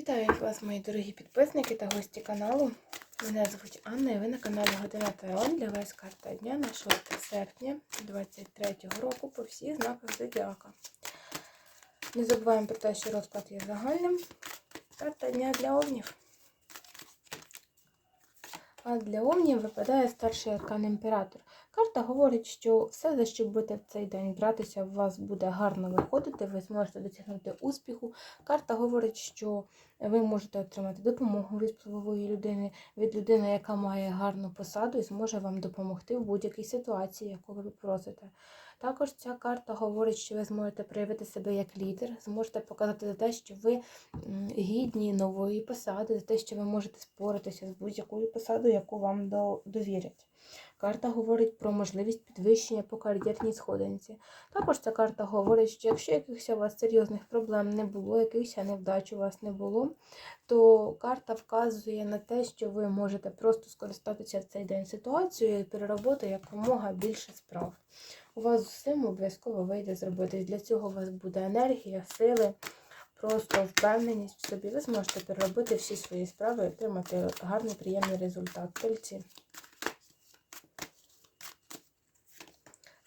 Вітаю вас, мої дорогі підписники та гості каналу. Мене звуть Анна і ви на каналі Година Таро. Для вас карта дня на 6 серпня 2023 року по всіх знаках Зодіака. Не забуваємо про те, що розклад є загальним. Карта дня для овнів. А для овнів випадає старший аркан імператор. Карта говорить, що все, за що будете в цей день братися, у вас буде гарно виходити, ви зможете досягнути успіху. Карта говорить, що ви можете отримати допомогу від впливової людини, від людини, яка має гарну посаду і зможе вам допомогти в будь-якій ситуації, яку ви просите. Також ця карта говорить, що ви зможете проявити себе як лідер, зможете показати за те, що ви гідні нової посади, за те, що ви можете споритися з будь-якою посадою, яку вам довірять. Карта говорить про можливість підвищення по кар'єрній сходинці. Також ця карта говорить, що якщо якихось у вас серйозних проблем не було, якихось невдач у вас не було, то карта вказує на те, що ви можете просто скористатися в цей день ситуацією і переробити якомога більше справ. У вас з усім обов'язково вийде зробити. Для цього у вас буде енергія, сили, просто впевненість в собі. Ви зможете переробити всі свої справи і отримати гарний приємний результат. Тельці.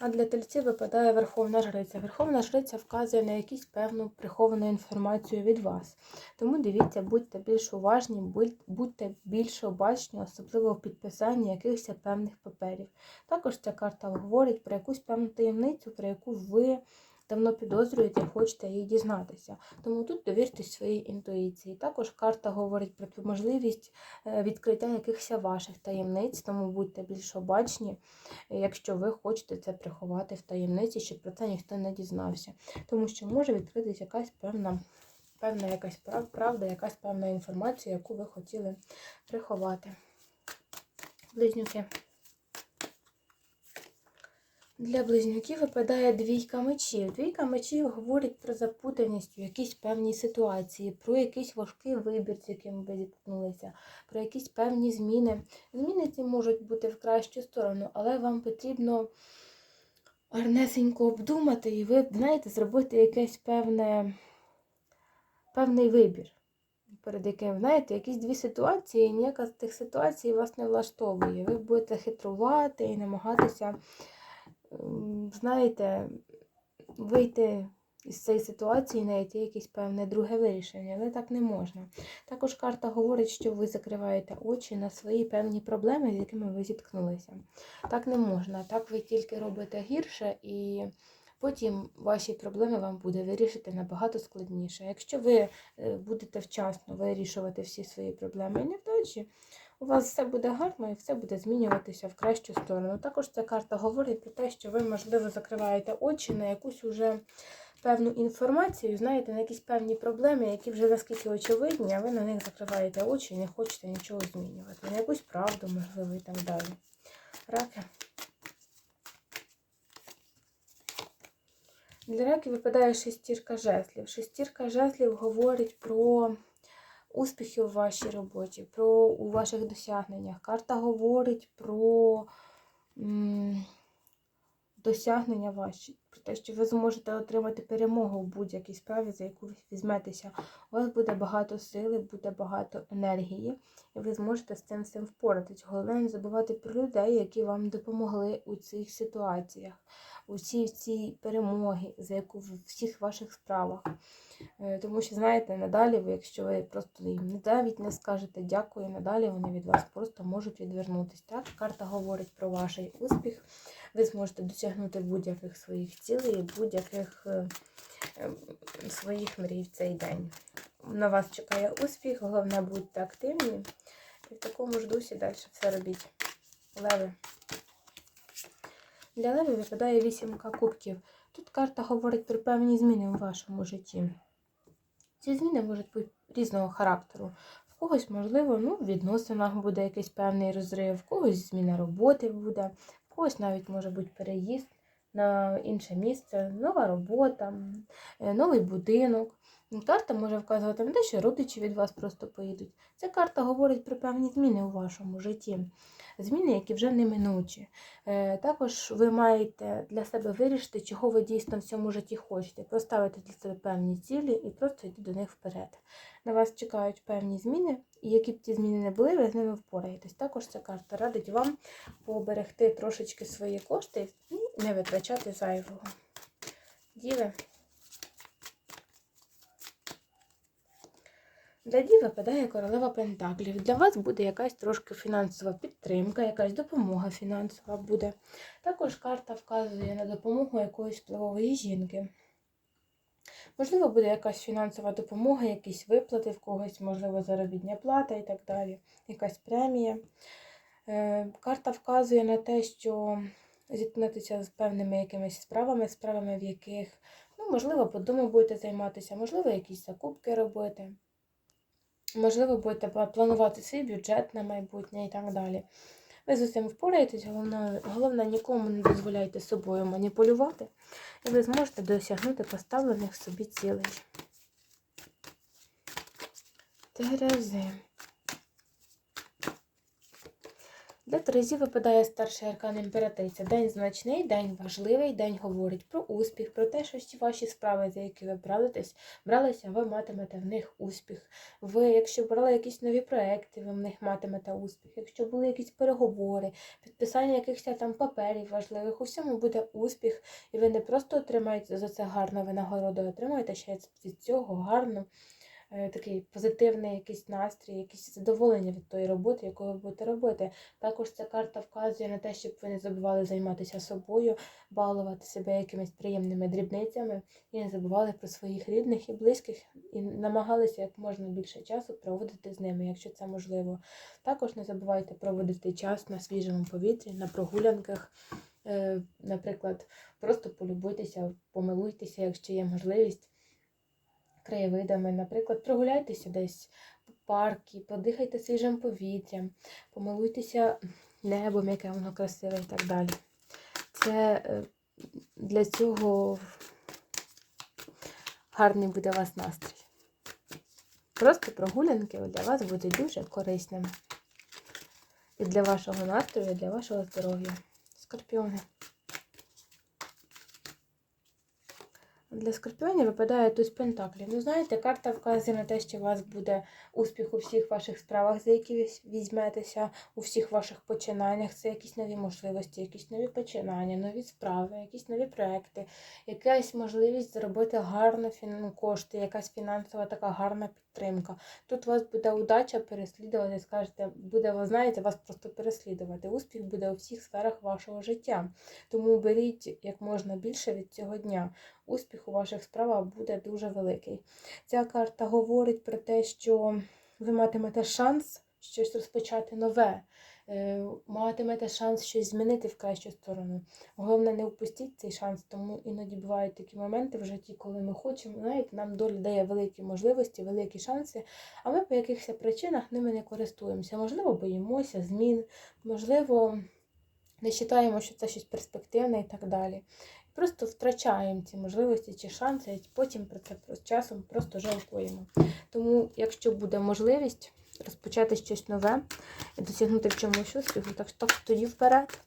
А для тельці випадає Верховна Жриця. Верховна Жриця вказує на якусь певну приховану інформацію від вас. Тому дивіться, будьте більш уважні, будьте більш обачні, особливо в підписанні якихось певних паперів. Також ця карта говорить про якусь певну таємницю, про яку ви давно підозрюєте і хочете її дізнатися. Тому тут довіртесь своїй інтуїції. Також карта говорить про можливість е, відкриття якихось ваших таємниць, тому будьте більш обачні, якщо ви хочете це приховати в таємниці, щоб про це ніхто не дізнався. Тому що може відкритись якась певна. Певна якась правда, якась певна інформація, яку ви хотіли приховати. Близнюки. Для близнюків випадає двійка мечів. Двійка мечів говорить про запутаність в якійсь певній ситуації, про якийсь важкий вибір, з яким ви зіткнулися, про якісь певні зміни. Зміни ці можуть бути в кращу сторону, але вам потрібно гарнесенько обдумати, і ви, знаєте, зробити якесь певне, певний вибір. Перед яким, знаєте, якісь дві ситуації, і ніяка з тих ситуацій вас не влаштовує. Ви будете хитрувати і намагатися знаєте, вийти із цієї ситуації і знайти якесь певне друге вирішення, але так не можна. Також карта говорить, що ви закриваєте очі на свої певні проблеми, з якими ви зіткнулися. Так не можна. Так ви тільки робите гірше і. Потім ваші проблеми вам буде вирішити набагато складніше. Якщо ви е, будете вчасно вирішувати всі свої проблеми невдачі, у вас все буде гарно і все буде змінюватися в кращу сторону. Також ця карта говорить про те, що ви, можливо, закриваєте очі на якусь уже певну інформацію, знаєте, на якісь певні проблеми, які вже наскільки очевидні, а ви на них закриваєте очі і не хочете нічого змінювати. На якусь правду, можливо, і так далі. Раки. Для раків випадає шестірка жезлів. Шестірка жезлів говорить про успіхи у вашій роботі, про у ваших досягненнях. Карта говорить про м, досягнення ваші, про те, що ви зможете отримати перемогу в будь-якій справі, за яку ви візьметеся. У вас буде багато сили, буде багато енергії, і ви зможете з цим всім впоратись. Головне не забувати про людей, які вам допомогли у цих ситуаціях, у цій, цій перемогі, за яку в всіх ваших справах. Е, Тому що, знаєте, надалі, ви, якщо ви просто їм навіть не скажете дякую, надалі вони від вас просто можуть відвернутися. Так, карта говорить про ваш успіх. Ви зможете досягнути будь-яких своїх цілей, будь-яких е, своїх мрій в цей день. На вас чекає успіх, головне будьте активні. І в такому ж дусі далі все робіть. Леви. Для леви випадає вісімка кубків. Тут карта говорить про певні зміни у вашому житті. Ці зміни можуть бути різного характеру. В когось, можливо, ну, в відносинах буде якийсь певний розрив, в когось зміна роботи буде, в когось навіть може бути переїзд на інше місце, нова робота, е, новий будинок. Карта може вказувати на те, що родичі від вас просто поїдуть. Ця карта говорить про певні зміни у вашому житті, зміни, які вже неминучі. Е, Також ви маєте для себе вирішити, чого ви дійсно в цьому житті хочете, поставити для себе певні цілі і просто йти до них вперед. На вас чекають певні зміни, і які б ті зміни не були, ви з ними впораєтесь. Також ця карта радить вам поберегти трошечки свої кошти і не витрачати зайвого. Діви. Для дів випадає королева Пентаклів. Для вас буде якась трошки фінансова підтримка, якась допомога фінансова буде. Також карта вказує на допомогу якоїсь впливової жінки. Можливо, буде якась фінансова допомога, якісь виплати в когось, можливо, заробітня плата і так далі, якась премія. Е, Карта вказує на те, що зіткнутися з певними якимись справами, справами, в яких, ну, можливо, по дому будете займатися, можливо, якісь закупки робити. Можливо, будете планувати свій бюджет на майбутнє і так далі. Ви з усім впораєтесь, головне, головне нікому не дозволяйте собою маніпулювати, і ви зможете досягнути поставлених собі цілей. Терези. Для Терезі випадає старший аркан імператриця. День значний, день важливий, день говорить про успіх, про те, що всі ваші справи, за які ви бралитесь, бралися, ви матимете в них успіх. Ви, якщо брали якісь нові проекти, ви в них матимете успіх. Якщо були якісь переговори, підписання якихось там паперів важливих, у всьому буде успіх, і ви не просто отримаєте за це гарну винагороду, а отримаєте ще від цього гарну. Е, Такий позитивний якийсь настрій, якісь задоволення від тої роботи, яку ви будете робити. Також ця карта вказує на те, щоб ви не забували займатися собою, балувати себе якимись приємними дрібницями і не забували про своїх рідних і близьких, і намагалися як можна більше часу проводити з ними, якщо це можливо. Також не забувайте проводити час на свіжому повітрі, на прогулянках. Е, Наприклад, просто полюбуйтеся, помилуйтеся, якщо є можливість краєвидами. Наприклад, прогуляйтеся десь по парку, подихайте свіжим повітрям, помилуйтеся небом, яке воно красиве і так далі. Це е, для цього гарний буде у вас настрій. Просто прогулянки для вас будуть дуже корисними. І для вашого настрою, і для вашого здоров'я. Скорпіони. Для скорпіонів випадає туз пентаклів. Ну, знаєте, карта вказує на те, що у вас буде успіх у всіх ваших справах, за які ви візьметеся, у всіх ваших починаннях. Це якісь нові можливості, якісь нові починання, нові справи, якісь нові проекти, якась можливість заробити гарно фін... кошти, якась фінансова така гарна підтримка. Тут у вас буде удача переслідувати, скажете, буде, ви знаєте, вас просто переслідувати. Успіх буде у всіх сферах вашого життя. Тому беріть як можна більше від цього дня. Успіх у ваших справах буде дуже великий. Ця карта говорить про те, що ви матимете шанс щось розпочати нове, матимете шанс щось змінити в кращу сторону. Головне, не впустіть цей шанс, тому іноді бувають такі моменти в житті, коли ми хочемо, знаєте, нам доля дає великі можливості, великі шанси, а ми по якихось причинах ними не користуємося. Можливо, боїмося змін, можливо, не вважаємо, що це щось перспективне і так далі. Просто втрачаємо ці можливості чи шанси, і потім про це часом просто жалкуємо. Тому, якщо буде можливість розпочати щось нове і досягнути в чомусь успіху, так, так тоді вперед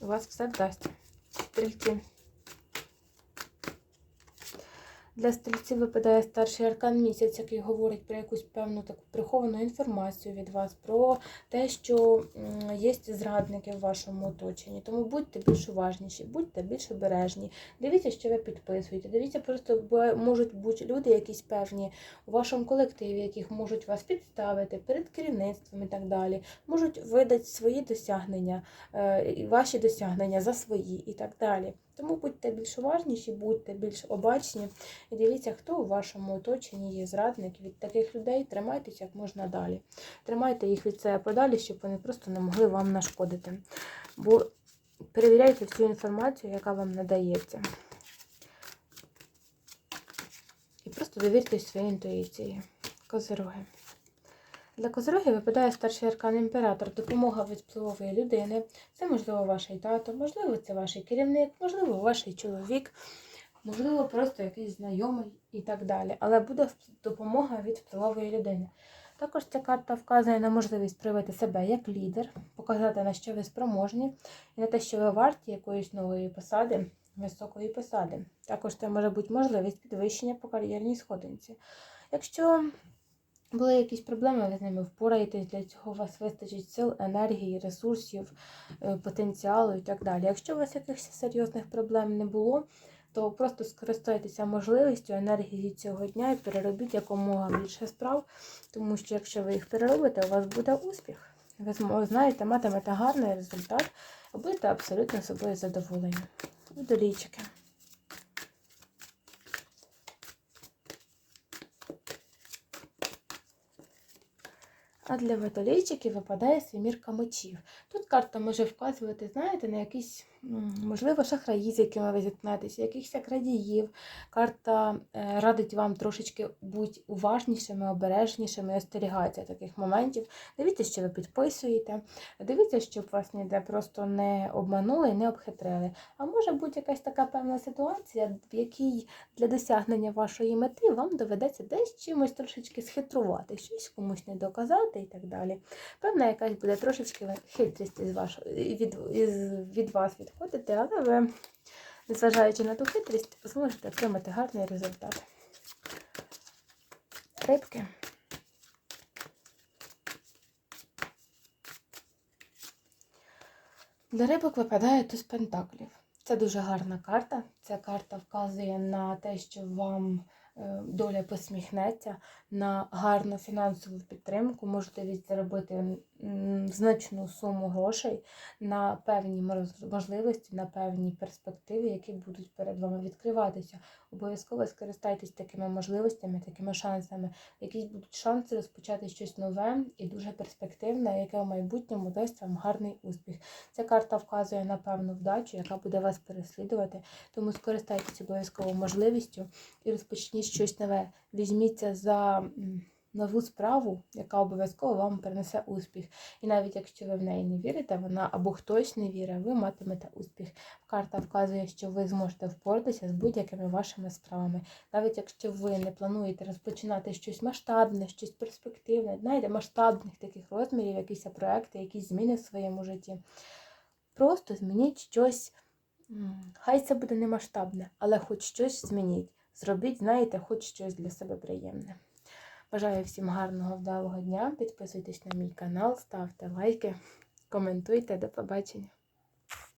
у вас все вдасться. Стрільці. Для стрільців випадає старший аркан місяць, який говорить про якусь певну таку приховану інформацію від вас, про те, що є зрадники в вашому оточенні. Тому будьте більш уважніші, будьте більш обережні. Дивіться, що ви підписуєте. Дивіться, просто можуть бути люди, якісь певні у вашому колективі, яких можуть вас підставити перед керівництвом і так далі. Можуть видати свої досягнення, е, ваші досягнення за свої і так далі. Тому будьте більш уважніші, будьте більш обачні і дивіться, хто у вашому оточенні є зрадник. Від таких людей тримайтеся як можна далі. Тримайте їх від себе подалі, щоб вони просто не могли вам нашкодити. Бо перевіряйте всю інформацію, яка вам надається. І просто довіртесь своїй інтуїції. Козироги. Для козирогів випадає старший аркан імператор, допомога від впливової людини. Це, можливо, ваш тато, можливо, це ваш керівник, можливо, ваш чоловік. можливо, просто якийсь знайомий і так далі. Але буде допомога від впливової людини. Також ця карта вказує на можливість проявити себе як лідер, показати, на що ви спроможні, і на те, що ви варті якоїсь нової посади, високої посади. Також це може бути можливість підвищення по кар'єрній сходинці. Якщо були якісь проблеми, ви з ними впораєтесь, для цього у вас вистачить сил, енергії, ресурсів, е, потенціалу і так далі. Якщо у вас якихось серйозних проблем не було, то просто скористайтеся можливістю енергії цього дня і переробіть якомога більше справ, тому що якщо ви їх переробите, у вас буде успіх. Ви знаєте, матимете гарний результат, будете абсолютно собою задоволені. Водолійчики. А для водолійчиків випадає семірка мечів. Тут карта може вказувати, знаєте, на якісь, можливо, шахраї, з якими ви зіткнетеся, якихось крадіїв. Карта е, радить вам трошечки бути уважнішими, обережнішими, остерігатися таких моментів. Дивіться, що ви підписуєте. Дивіться, щоб вас ніде просто не обманули і не обхитрили. А може бути якась така певна ситуація, в якій для досягнення вашої мети вам доведеться десь чимось трошечки схитрувати, щось комусь не доказати і так далі. Певна, якась буде трошечки хитрість із вашої, від, із, від вас відходити, але ви, незважаючи на ту хитрість, зможете отримати гарний результат. Рибки. Для рибок випадає туз пентаклів. Це дуже гарна карта. Ця карта вказує на те, що вам е, доля посміхнеться, на гарну фінансову підтримку, можливість заробити значну суму грошей на певні можливості, на певні перспективи, які будуть перед вами відкриватися. Обов'язково скористайтесь такими можливостями, такими шансами. Якісь будуть шанси розпочати щось нове і дуже перспективне, яке в майбутньому дасть вам гарний успіх. Ця карта вказує на певну вдачу, яка буде вас переслідувати. Тому скористайтесь обов'язково можливістю і розпочніть щось нове. Візьміться за нову справу, яка обов'язково вам принесе успіх. І навіть якщо ви в неї не вірите, вона або хтось не вірить, ви матимете успіх. Карта вказує, що ви зможете впоратися з будь-якими вашими справами. Навіть якщо ви не плануєте розпочинати щось масштабне, щось перспективне, знаєте, масштабних таких розмірів, якісь проекти, якісь зміни в своєму житті. Просто змініть щось. Хай це буде не масштабне, але хоч щось змініть. Зробіть, знаєте, хоч щось для себе приємне. Бажаю всім гарного вдалого дня. Підписуйтесь на мій канал, ставте лайки, коментуйте. До побачення.